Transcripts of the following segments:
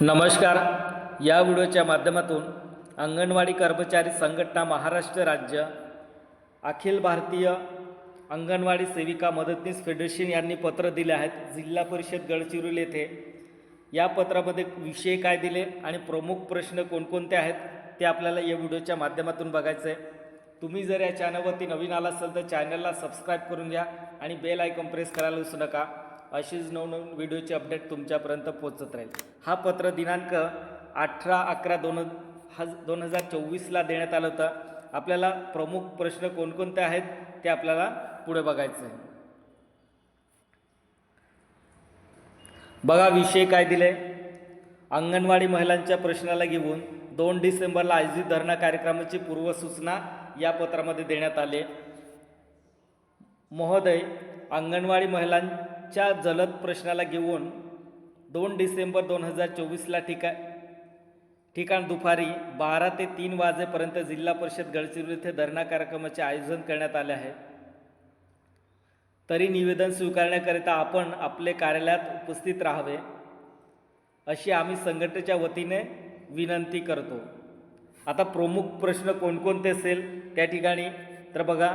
नमस्कार. या व्हिडिओच्या माध्यमातून अंगणवाडी कर्मचारी संघटना महाराष्ट्र राज्य अखिल भारतीय अंगणवाडी सेविका मदतनीस फेडरेशन यांनी पत्र दिले आहेत. जिल्हा परिषद गडचिरोली येथे. या पत्रामध्ये विषय काय दिले आणि प्रमुख प्रश्न कोणकोणते आहेत ते आपल्याला या व्हिडिओच्या माध्यमातून बघायचं आहे तुम्ही जर या चॅनलवरती नवीन आला असाल तर चॅनलला सबस्क्राईब करून घ्या आणि बेल आयकॉन प्रेस करायला विसरू नका. अशीच नवनवीन व्हिडिओची अपडेट तुमच्यापर्यंत पोचत राहील. हा पत्र दिनांक अठरा अकरा दोन हज दोन हजार चोवीसला देण्यात आलं होतं. आपल्याला प्रमुख प्रश्न कोणकोणते आहेत ते आपल्याला पुढे बघायचं आहे. बघा विषय काय दिले? अंगणवाडी महिलांच्या प्रश्नाला घेऊन दोन डिसेंबरला आयोजित धरणा कार्यक्रमाची पूर्वसूचना या पत्रामध्ये देण्यात आले महोदय अंगणवाडी महिलां च्या जलद प्रश्नाला घेऊन दोन डिसेंबर दोन हजार चोवीसला ठिका ठिकाण दुपारी बारा ते तीन वाजेपर्यंत जिल्हा परिषद गडचिरोली येथे धरणा कार्यक्रमाचे आयोजन करण्यात आले आहे. तरी निवेदन स्वीकारण्याकरिता आपण आपले कार्यालयात उपस्थित राहावे अशी आम्ही संघटनेच्या वतीने विनंती करतो. आता प्रमुख प्रश्न कोणकोणते असेल त्या ठिकाणी? तर बघा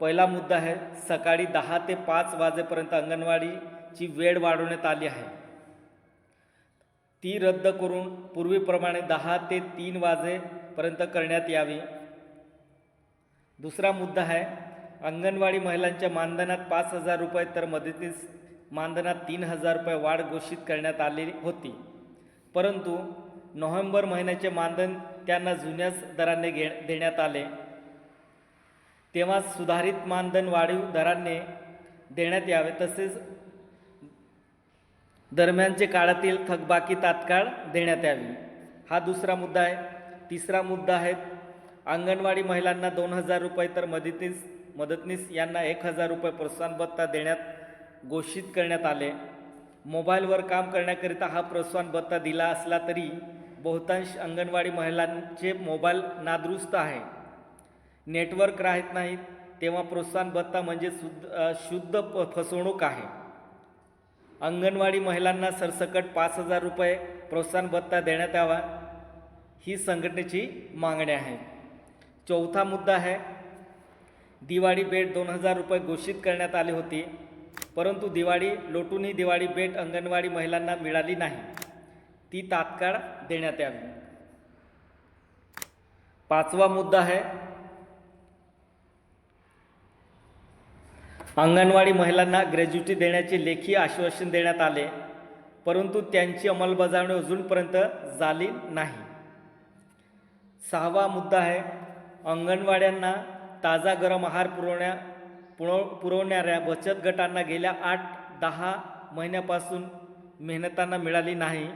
पहिला मुद्दा आहे सकाळी दहा ते पाच वाजेपर्यंत अंगणवाडीची वेळ वाढवण्यात आली आहे. ती रद्द करून पूर्वीप्रमाणे दहा ते तीन वाजेपर्यंत करण्यात यावी. दुसरा मुद्दा आहे अंगणवाडी महिलांच्या मानधनात पाच हजार रुपये तर मदतीस मानधनात तीन हजार रुपये वाढ घोषित करण्यात आली होती. परंतु नोव्हेंबर महिन्याचे मानधन त्यांना जुन्याच दराने घे देण्यात आले. तेव्हा सुधारित मानधन वाढीव दराने देण्यात यावे. तसेच दरम्यानचे काळातील थकबाकी तात्काळ देण्यात यावी. हा दुसरा मुद्दा आहे. तिसरा मुद्दा आहे अंगणवाडी महिलांना दोन हजार रुपये तर मदतीस मदतनीस यांना एक हजार रुपये प्रोत्साहन भत्ता देण्यात घोषित करण्यात आले. मोबाईलवर काम करण्याकरिता हा प्रोत्साहन भत्ता दिला असला तरी बहुतांश अंगणवाडी महिलांचे मोबाईल नादुरुस्त आहे. नेटवर्क राहत नाहीत तेव्हा प्रोत्साहन भत्ता म्हणजे शुद्ध शुद्ध प- फसवणूक आहे. अंगणवाडी महिलांना सरसकट पाच हजार रुपये प्रोत्साहन भत्ता देण्यात यावा ही संघटनेची मागणी आहे. चौथा मुद्दा आहे दिवाळी भेट दोन हजार रुपये घोषित करण्यात आली होती परंतु दिवाळी लोटूनही दिवाळी भेट अंगणवाडी महिलांना मिळाली नाही. ती तात्काळ देण्यात यावी. पाचवा मुद्दा आहे अंगणवाडी महिलांना ग्रॅज्युटी देण्याचे लेखी आश्वासन देण्यात आले परंतु त्यांची अंमलबजावणी अजूनपर्यंत झाली नाही. सहावा मुद्दा आहे अंगणवाड्यांना ताजा गरम आहार पुरवण्या पुरव पुरवणाऱ्या बचत गटांना गेल्या आठ दहा महिन्यापासून मेहनतांना मिळाली नाही.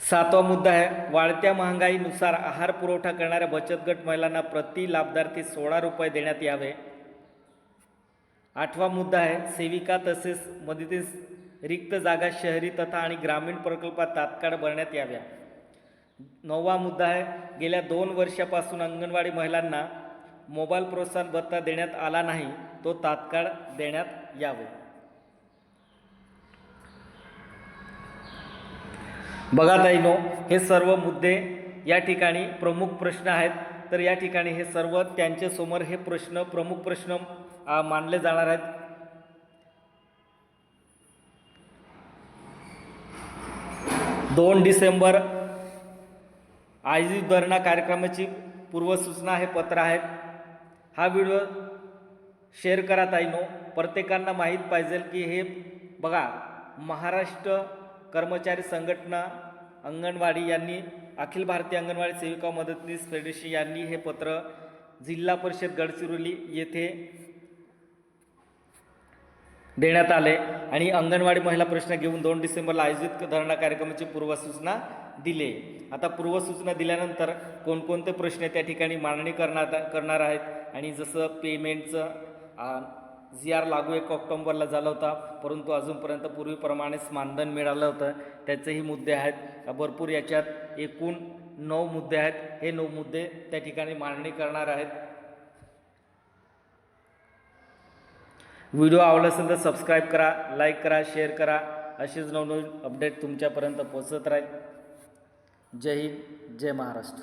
सातवा मुद्दा आहे वाढत्या महागाईनुसार आहार पुरवठा करणाऱ्या बचत गट महिलांना प्रति लाभार्थी सोळा रुपये देण्यात यावे. आठवा मुद्दा आहे सेविका तसेच मदतीस रिक्त जागा शहरी तथा आणि ग्रामीण प्रकल्पात तात्काळ भरण्यात याव्या. नववा मुद्दा आहे गेल्या दोन वर्षापासून अंगणवाडी महिलांना मोबाईल प्रोत्साहन भत्ता देण्यात आला नाही तो तात्काळ देण्यात यावे. बघा ताईनो हे सर्व मुद्दे या ठिकाणी प्रमुख प्रश्न आहेत. तर या ठिकाणी हे सर्व त्यांच्यासमोर हे प्रश्न प्रमुख प्रश्न मानले जाणार आहेत. दोन डिसेंबर आयोजित धरणा कार्यक्रमाची पूर्वसूचना हे पत्र आहेत. हा व्हिडिओ शेअर करा ताईनो. प्रत्येकांना माहीत पाहिजे की हे बघा महाराष्ट्र कर्मचारी संघटना अंगणवाडी यांनी अखिल भारतीय अंगणवाडी सेविका मदतनीस फेडरेशन यांनी हे पत्र जिल्हा परिषद गडचिरोली येथे देण्यात आले आणि अंगणवाडी महिला प्रश्न घेऊन दोन डिसेंबरला आयोजित धरणा कार्यक्रमाची पूर्वसूचना दिले. आता पूर्वसूचना दिल्यानंतर कोणकोणते प्रश्न त्या ठिकाणी मांडणी करणार करणार आहेत? आणि जसं पेमेंटचं जी आर लागू एक ऑक्टोंबरला झाला होता. परंतु अजूनपर्यंत पूर्वीप्रमाणेच मानधन मिळालं होतं. त्याचेही मुद्दे आहेत. भरपूर याच्यात एकूण नऊ मुद्दे आहेत. हे नऊ मुद्दे त्या ठिकाणी मांडणी करणार आहेत. व्हिडिओ आवडला असेल तर सबस्क्राईब करा लाईक करा शेअर करा. असेच नवनवीन अपडेट तुमच्यापर्यंत पोचत राहील. जय हिंद जय महाराष्ट्र.